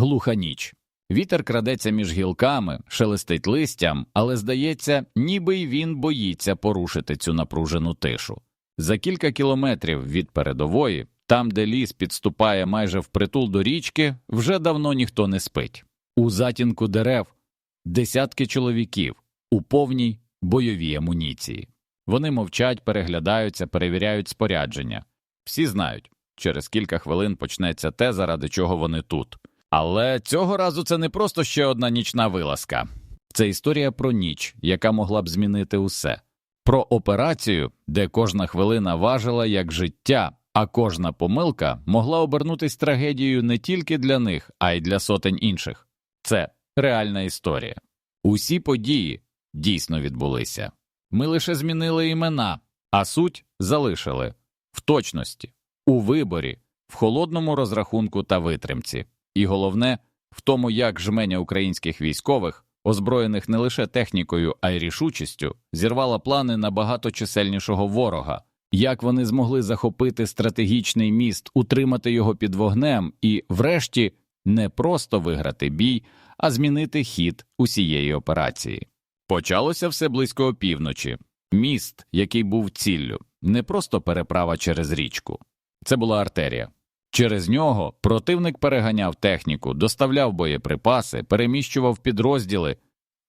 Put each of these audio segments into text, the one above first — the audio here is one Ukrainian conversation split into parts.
глуха ніч. Вітер крадеться між гілками, шелестить листям, але здається, ніби й він боїться порушити цю напружену тишу. За кілька кілометрів від передової, там, де ліс підступає майже впритул до річки, вже давно ніхто не спить. У затінку дерев десятки чоловіків у повній бойовій амуніції. Вони мовчать, переглядаються, перевіряють спорядження. Всі знають, через кілька хвилин почнеться те, заради чого вони тут. Але цього разу це не просто ще одна нічна вилазка. Це історія про ніч, яка могла б змінити усе, про операцію, де кожна хвилина важила як життя, а кожна помилка могла обернутись трагедією не тільки для них, а й для сотень інших. Це реальна історія. Усі події дійсно відбулися. Ми лише змінили імена, а суть залишили в точності, у виборі, в холодному розрахунку та витримці. І головне в тому, як жменя українських військових, озброєних не лише технікою, а й рішучістю, зірвала плани на багаточисельнішого ворога, як вони змогли захопити стратегічний міст, утримати його під вогнем і, врешті, не просто виграти бій, а змінити хід усієї операції. Почалося все близько опівночі. Міст, який був ціллю, не просто переправа через річку, це була артерія. Через нього противник переганяв техніку, доставляв боєприпаси, переміщував підрозділи,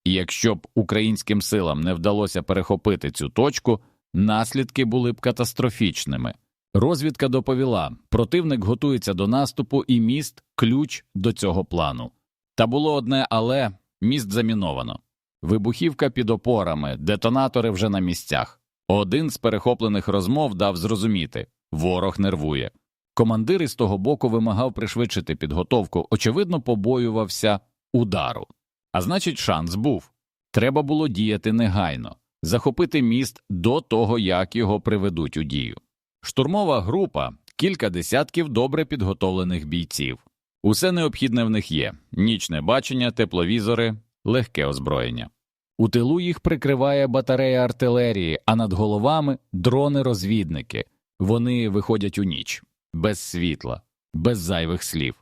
і якщо б українським силам не вдалося перехопити цю точку, наслідки були б катастрофічними. Розвідка доповіла, противник готується до наступу, і міст ключ до цього плану. Та було одне але міст заміновано. Вибухівка під опорами, детонатори вже на місцях. Один з перехоплених розмов дав зрозуміти ворог нервує. Командир із того боку вимагав пришвидшити підготовку, очевидно, побоювався удару. А значить, шанс був. Треба було діяти негайно, захопити міст до того, як його приведуть у дію. Штурмова група кілька десятків добре підготовлених бійців. Усе необхідне в них є: нічне бачення, тепловізори, легке озброєння. У тилу їх прикриває батарея артилерії, а над головами дрони-розвідники. Вони виходять у ніч без світла, без зайвих слів.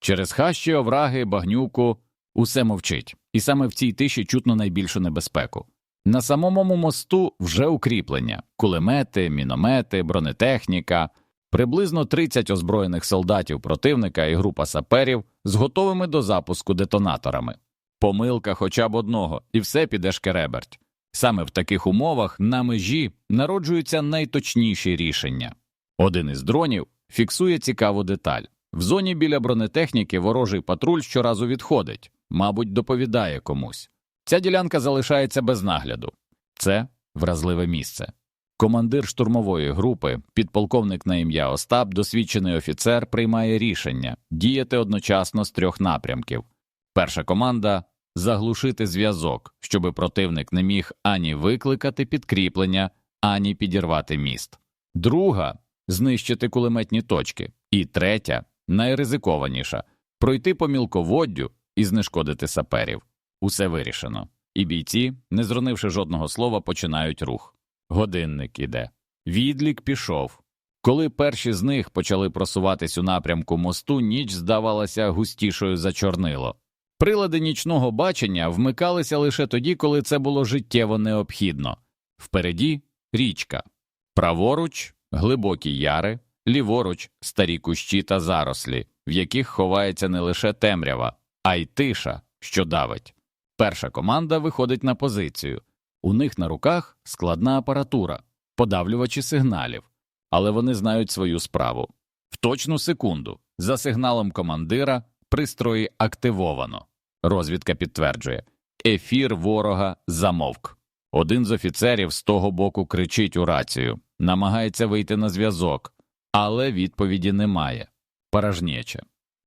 Через хащі, овраги, багнюку усе мовчить, і саме в цій тиші чутно найбільшу небезпеку. На самому мосту вже укріплення, кулемети, міномети, бронетехніка, приблизно 30 озброєних солдатів противника і група саперів з готовими до запуску детонаторами. Помилка хоча б одного, і все піде шкереберть. Саме в таких умовах на межі народжуються найточніші рішення. Один із дронів фіксує цікаву деталь. В зоні біля бронетехніки ворожий патруль щоразу відходить, мабуть, доповідає комусь. Ця ділянка залишається без нагляду. Це вразливе місце. Командир штурмової групи, підполковник на ім'я Остап, досвідчений офіцер, приймає рішення діяти одночасно з трьох напрямків. Перша команда заглушити зв'язок, щоби противник не міг ані викликати підкріплення, ані підірвати міст. Друга знищити кулеметні точки. І третя, найризикованіша пройти по мілководдю і знешкодити саперів. Усе вирішено. І бійці, не зронивши жодного слова, починають рух. Годинник іде. Відлік пішов. Коли перші з них почали просуватись у напрямку мосту, ніч здавалася густішою за чорнило. Прилади нічного бачення вмикалися лише тоді, коли це було життєво необхідно. Впереді річка, праворуч глибокі яри, ліворуч старі кущі та зарослі, в яких ховається не лише темрява, а й тиша, що давить. Перша команда виходить на позицію. У них на руках складна апаратура, подавлювачі сигналів, але вони знають свою справу. В точну секунду, за сигналом командира, пристрої активовано. Розвідка підтверджує ефір ворога замовк. Один з офіцерів з того боку кричить у рацію, намагається вийти на зв'язок, але відповіді немає. Порожнече.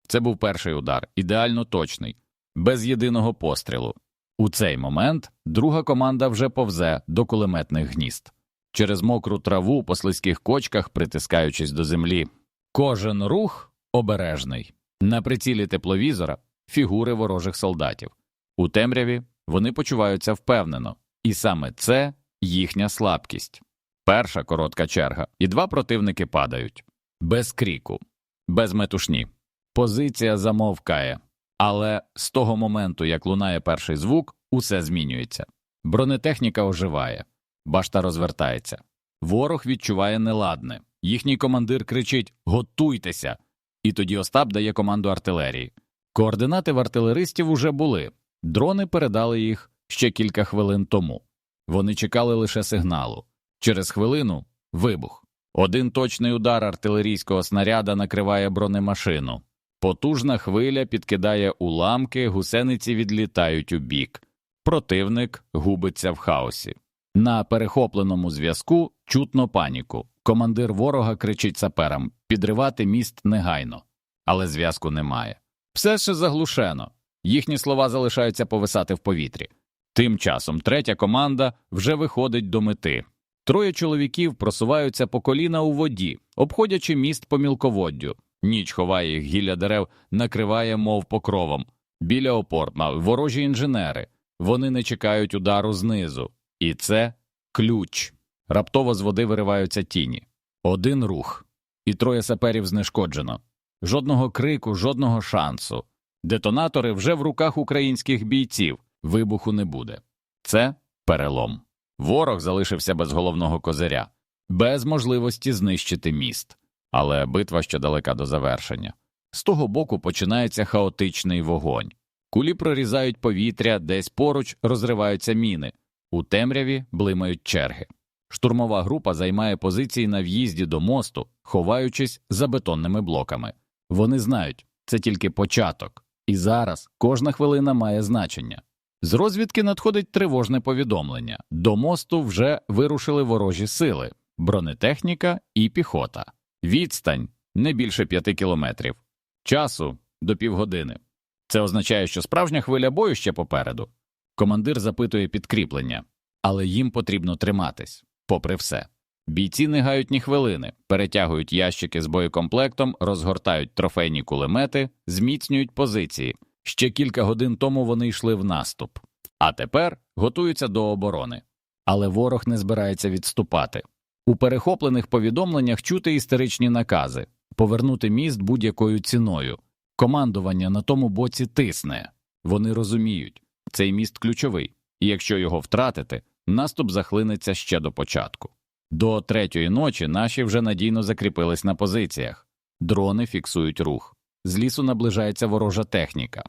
Це був перший удар, ідеально точний, без єдиного пострілу. У цей момент друга команда вже повзе до кулеметних гнізд. Через мокру траву по слизьких кочках, притискаючись до землі. Кожен рух обережний. На прицілі тепловізора фігури ворожих солдатів. У темряві вони почуваються впевнено, і саме це їхня слабкість. Перша коротка черга, і два противники падають без кріку, без метушні. Позиція замовкає. Але з того моменту, як лунає перший звук, усе змінюється. Бронетехніка оживає, башта розвертається. Ворог відчуває неладне. Їхній командир кричить Готуйтеся! І тоді Остап дає команду артилерії. Координати в артилеристів уже були. Дрони передали їх ще кілька хвилин тому. Вони чекали лише сигналу. Через хвилину вибух. Один точний удар артилерійського снаряда накриває бронемашину. Потужна хвиля підкидає уламки, гусениці відлітають у бік. Противник губиться в хаосі. На перехопленому зв'язку чутно паніку. Командир ворога кричить саперам підривати міст негайно, але зв'язку немає. Все ще заглушено. Їхні слова залишаються повисати в повітрі. Тим часом третя команда вже виходить до мети. Троє чоловіків просуваються по коліна у воді, обходячи міст по мілководдю. Ніч ховає їх гілля дерев, накриває, мов покровом. Біля опор ворожі інженери. Вони не чекають удару знизу. І це ключ. Раптово з води вириваються тіні. Один рух, і троє саперів знешкоджено. Жодного крику, жодного шансу. Детонатори вже в руках українських бійців. Вибуху не буде. Це перелом. Ворог залишився без головного козиря, без можливості знищити міст. Але битва ще далека до завершення. З того боку починається хаотичний вогонь. Кулі прорізають повітря, десь поруч розриваються міни, у темряві блимають черги. Штурмова група займає позиції на в'їзді до мосту, ховаючись за бетонними блоками. Вони знають, це тільки початок, і зараз кожна хвилина має значення. З розвідки надходить тривожне повідомлення до мосту вже вирушили ворожі сили, бронетехніка і піхота. Відстань не більше п'яти кілометрів, часу до півгодини. Це означає, що справжня хвиля бою ще попереду. Командир запитує підкріплення, але їм потрібно триматись, попри все. Бійці не гають ні хвилини, перетягують ящики з боєкомплектом, розгортають трофейні кулемети, зміцнюють позиції. Ще кілька годин тому вони йшли в наступ, а тепер готуються до оборони. Але ворог не збирається відступати. У перехоплених повідомленнях чути істеричні накази повернути міст будь-якою ціною. Командування на тому боці тисне. Вони розуміють, цей міст ключовий, і якщо його втратити, наступ захлинеться ще до початку. До третьої ночі наші вже надійно закріпились на позиціях. Дрони фіксують рух. З лісу наближається ворожа техніка.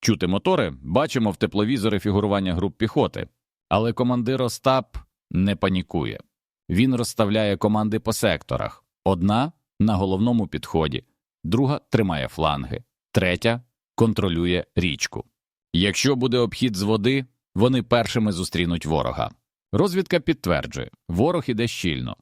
Чути мотори, бачимо в тепловізори фігурування груп піхоти, але командир Остап не панікує. Він розставляє команди по секторах одна на головному підході, друга тримає фланги, третя контролює річку. Якщо буде обхід з води, вони першими зустрінуть ворога. Розвідка підтверджує, ворог іде щільно.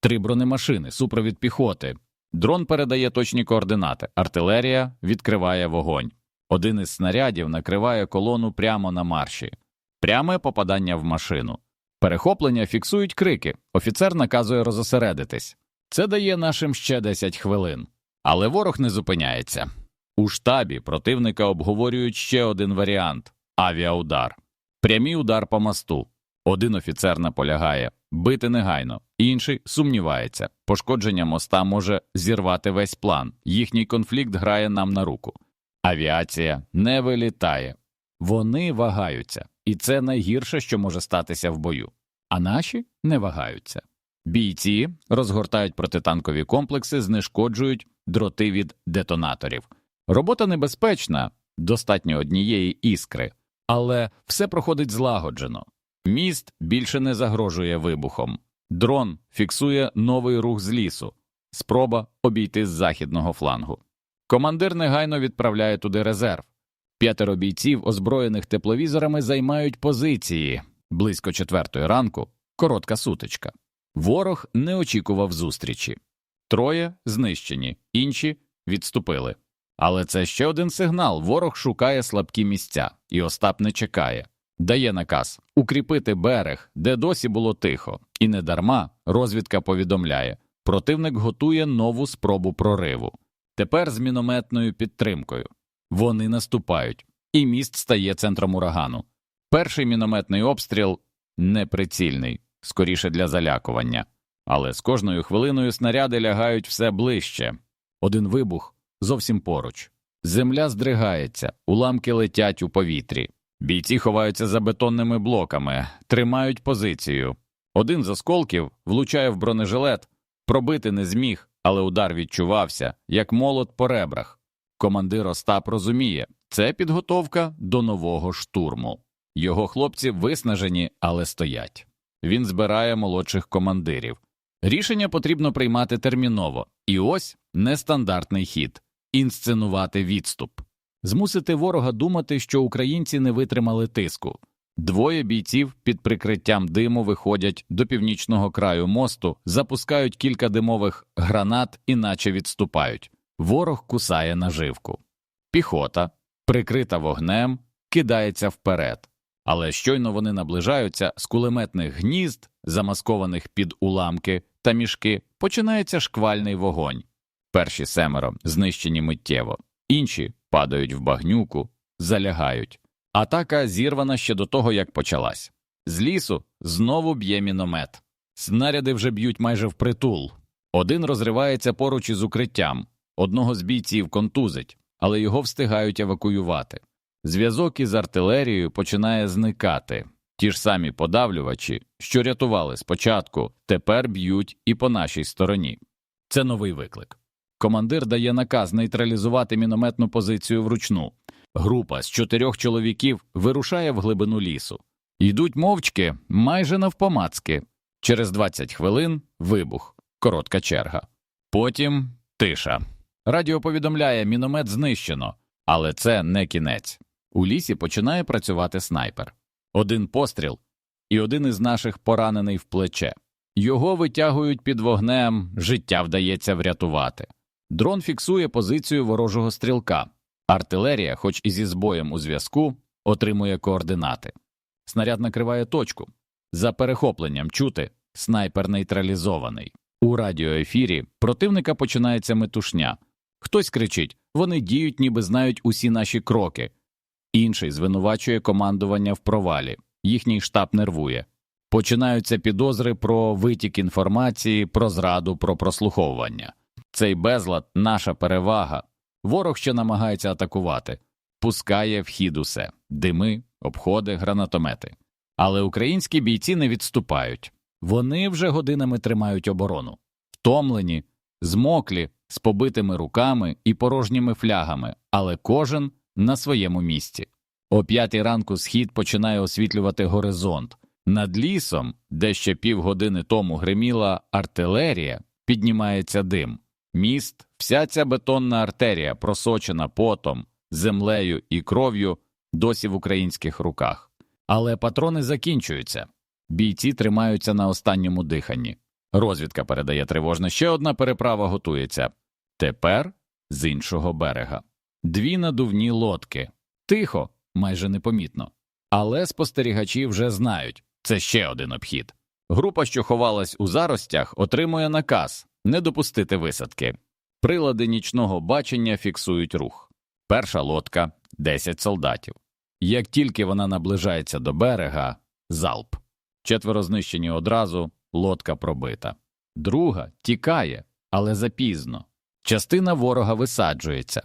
Три бронемашини, супровід піхоти. Дрон передає точні координати, артилерія відкриває вогонь. Один із снарядів накриває колону прямо на марші, пряме попадання в машину. Перехоплення фіксують крики. Офіцер наказує розосередитись. Це дає нашим ще 10 хвилин. Але ворог не зупиняється. У штабі противника обговорюють ще один варіант авіаудар. Прямий удар по мосту. Один офіцер наполягає бити негайно, інший сумнівається. Пошкодження моста може зірвати весь план. Їхній конфлікт грає нам на руку. Авіація не вилітає. Вони вагаються, і це найгірше, що може статися в бою. А наші не вагаються. Бійці розгортають протитанкові комплекси, знешкоджують дроти від детонаторів. Робота небезпечна, достатньо однієї іскри, але все проходить злагоджено. Міст більше не загрожує вибухом. Дрон фіксує новий рух з лісу, спроба обійти з західного флангу. Командир негайно відправляє туди резерв. П'ятеро бійців, озброєних тепловізорами, займають позиції близько четвертої ранку. Коротка сутичка. Ворог не очікував зустрічі. Троє знищені, інші відступили. Але це ще один сигнал: ворог шукає слабкі місця, і Остап не чекає. Дає наказ укріпити берег, де досі було тихо, і недарма розвідка повідомляє противник готує нову спробу прориву. Тепер з мінометною підтримкою. Вони наступають, і міст стає центром урагану. Перший мінометний обстріл неприцільний, скоріше для залякування, але з кожною хвилиною снаряди лягають все ближче. Один вибух зовсім поруч. Земля здригається, уламки летять у повітрі. Бійці ховаються за бетонними блоками, тримають позицію. Один з осколків влучає в бронежилет, пробити не зміг, але удар відчувався, як молот по ребрах. Командир Остап розуміє, це підготовка до нового штурму. Його хлопці виснажені, але стоять. Він збирає молодших командирів. Рішення потрібно приймати терміново, і ось нестандартний хід інсценувати відступ, змусити ворога думати, що українці не витримали тиску. Двоє бійців під прикриттям диму виходять до північного краю мосту, запускають кілька димових гранат і наче відступають. Ворог кусає наживку. Піхота, прикрита вогнем, кидається вперед. Але щойно вони наближаються з кулеметних гнізд, замаскованих під уламки та мішки, починається шквальний вогонь. Перші семеро знищені миттєво, інші падають в багнюку, залягають. Атака зірвана ще до того, як почалась. З лісу знову б'є міномет. Снаряди вже б'ють майже впритул. Один розривається поруч із укриттям, одного з бійців контузить, але його встигають евакуювати. Зв'язок із артилерією починає зникати. Ті ж самі подавлювачі, що рятували спочатку, тепер б'ють і по нашій стороні. Це новий виклик. Командир дає наказ нейтралізувати мінометну позицію вручну. Група з чотирьох чоловіків вирушає в глибину лісу. Йдуть мовчки, майже навпомацки. Через 20 хвилин вибух, коротка черга. Потім тиша. Радіо повідомляє, міномет знищено, але це не кінець. У лісі починає працювати снайпер. Один постріл, і один із наших поранений в плече. Його витягують під вогнем, життя вдається врятувати. Дрон фіксує позицію ворожого стрілка. Артилерія, хоч і зі збоєм у зв'язку, отримує координати. Снаряд накриває точку. За перехопленням чути снайпер нейтралізований. У радіоефірі противника починається метушня. Хтось кричить вони діють, ніби знають усі наші кроки. Інший звинувачує командування в провалі, їхній штаб нервує. Починаються підозри про витік інформації, про зраду, про прослуховування. Цей безлад наша перевага. Ворог ще намагається атакувати, пускає в хід усе дими, обходи, гранатомети. Але українські бійці не відступають. Вони вже годинами тримають оборону, втомлені, змоклі, з побитими руками і порожніми флягами, але кожен на своєму місці. О п'ятій ранку схід починає освітлювати горизонт. Над лісом, де ще півгодини тому гриміла артилерія, піднімається дим. Міст, вся ця бетонна артерія, просочена потом, землею і кров'ю, досі в українських руках. Але патрони закінчуються. Бійці тримаються на останньому диханні. Розвідка передає тривожно, ще одна переправа готується. Тепер з іншого берега. Дві надувні лодки. Тихо, майже непомітно. Але спостерігачі вже знають це ще один обхід. Група, що ховалась у заростях, отримує наказ не допустити висадки. Прилади нічного бачення фіксують рух. Перша лодка 10 солдатів. Як тільки вона наближається до берега, залп. Четверо знищені одразу, лодка пробита. Друга тікає, але запізно. Частина ворога висаджується.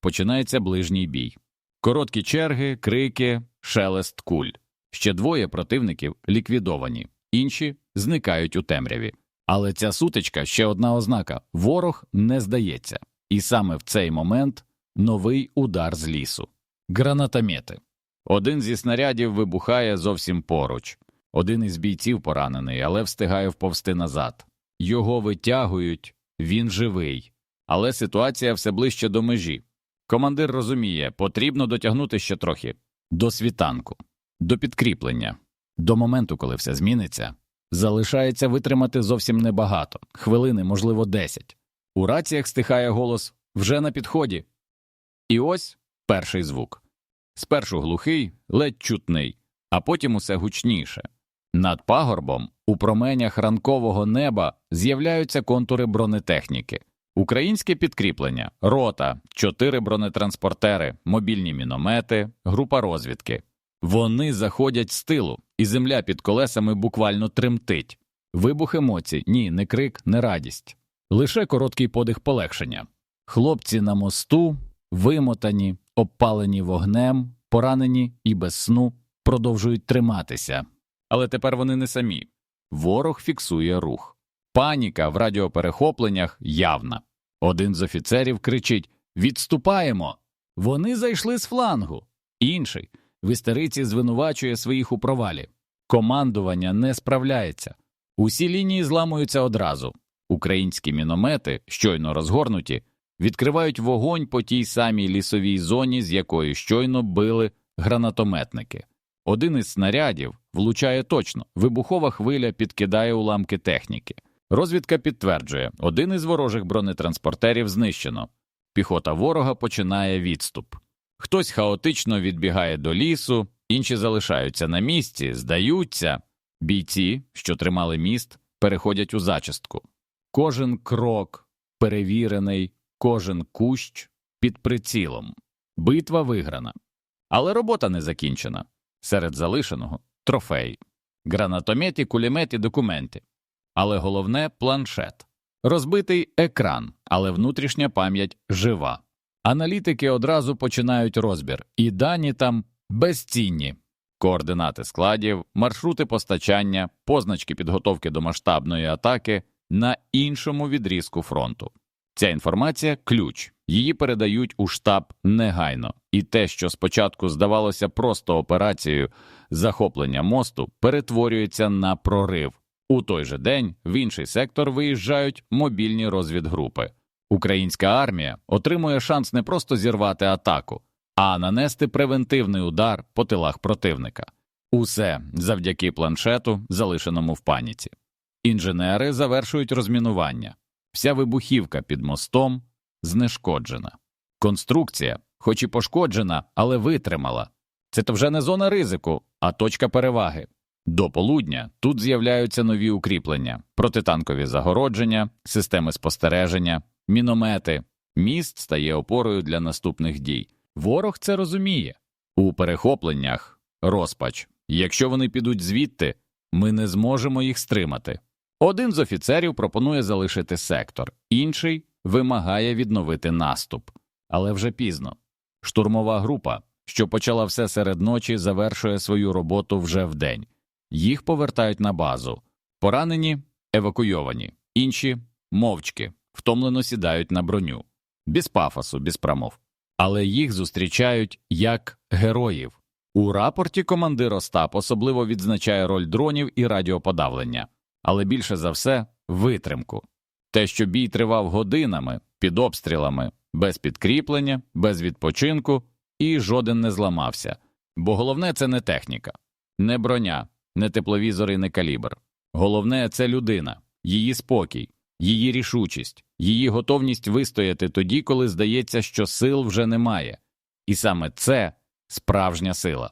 Починається ближній бій. Короткі черги, крики, шелест куль. Ще двоє противників ліквідовані, інші зникають у темряві. Але ця сутичка ще одна ознака ворог не здається. І саме в цей момент новий удар з лісу. Гранатомети. Один зі снарядів вибухає зовсім поруч. Один із бійців поранений, але встигає вповзти назад. Його витягують, він живий. Але ситуація все ближче до межі. Командир розуміє, потрібно дотягнути ще трохи до світанку, до підкріплення, до моменту, коли все зміниться. Залишається витримати зовсім небагато хвилини, можливо, десять. У раціях стихає голос вже на підході. І ось перший звук. Спершу глухий, ледь чутний, а потім усе гучніше. Над пагорбом, у променях ранкового неба, з'являються контури бронетехніки. Українське підкріплення, рота, чотири бронетранспортери, мобільні міномети, група розвідки. Вони заходять з тилу, і земля під колесами буквально тремтить. Вибух емоцій, ні, не крик, не радість. Лише короткий подих полегшення. Хлопці на мосту вимотані, обпалені вогнем, поранені і без сну, продовжують триматися. Але тепер вони не самі. Ворог фіксує рух. Паніка в радіоперехопленнях явна. Один з офіцерів кричить Відступаємо. Вони зайшли з флангу. Інший в звинувачує своїх у провалі. Командування не справляється. Усі лінії зламуються одразу. Українські міномети, щойно розгорнуті, відкривають вогонь по тій самій лісовій зоні, з якої щойно били гранатометники. Один із снарядів влучає точно, вибухова хвиля підкидає уламки техніки. Розвідка підтверджує, один із ворожих бронетранспортерів знищено. Піхота ворога починає відступ. Хтось хаотично відбігає до лісу, інші залишаються на місці, здаються. Бійці, що тримали міст, переходять у зачистку. Кожен крок перевірений, кожен кущ під прицілом. Битва виграна. Але робота не закінчена. Серед залишеного трофей, гранатометі, кулеметі, документи. Але головне планшет. Розбитий екран, але внутрішня пам'ять жива. Аналітики одразу починають розбір, і дані там безцінні. Координати складів, маршрути постачання, позначки підготовки до масштабної атаки на іншому відрізку фронту. Ця інформація ключ, її передають у штаб негайно, і те, що спочатку здавалося просто операцією захоплення мосту, перетворюється на прорив. У той же день в інший сектор виїжджають мобільні розвідгрупи. Українська армія отримує шанс не просто зірвати атаку, а нанести превентивний удар по тилах противника. Усе завдяки планшету, залишеному в паніці. Інженери завершують розмінування. Вся вибухівка під мостом знешкоджена. Конструкція, хоч і пошкоджена, але витримала. Це то вже не зона ризику, а точка переваги. До полудня тут з'являються нові укріплення, протитанкові загородження, системи спостереження, міномети. Міст стає опорою для наступних дій. Ворог це розуміє. У перехопленнях розпач. Якщо вони підуть звідти, ми не зможемо їх стримати. Один з офіцерів пропонує залишити сектор, інший вимагає відновити наступ. Але вже пізно. Штурмова група, що почала все серед ночі, завершує свою роботу вже вдень. Їх повертають на базу. Поранені евакуйовані, інші мовчки, втомлено сідають на броню, без пафосу, без промов. Але їх зустрічають як героїв. У рапорті командир Остап особливо відзначає роль дронів і радіоподавлення, але більше за все витримку. Те, що бій тривав годинами під обстрілами, без підкріплення, без відпочинку, і жоден не зламався. Бо головне це не техніка, не броня, не тепловізор і не калібр. Головне це людина, її спокій, її рішучість, її готовність вистояти тоді, коли здається, що сил вже немає. І саме це справжня сила.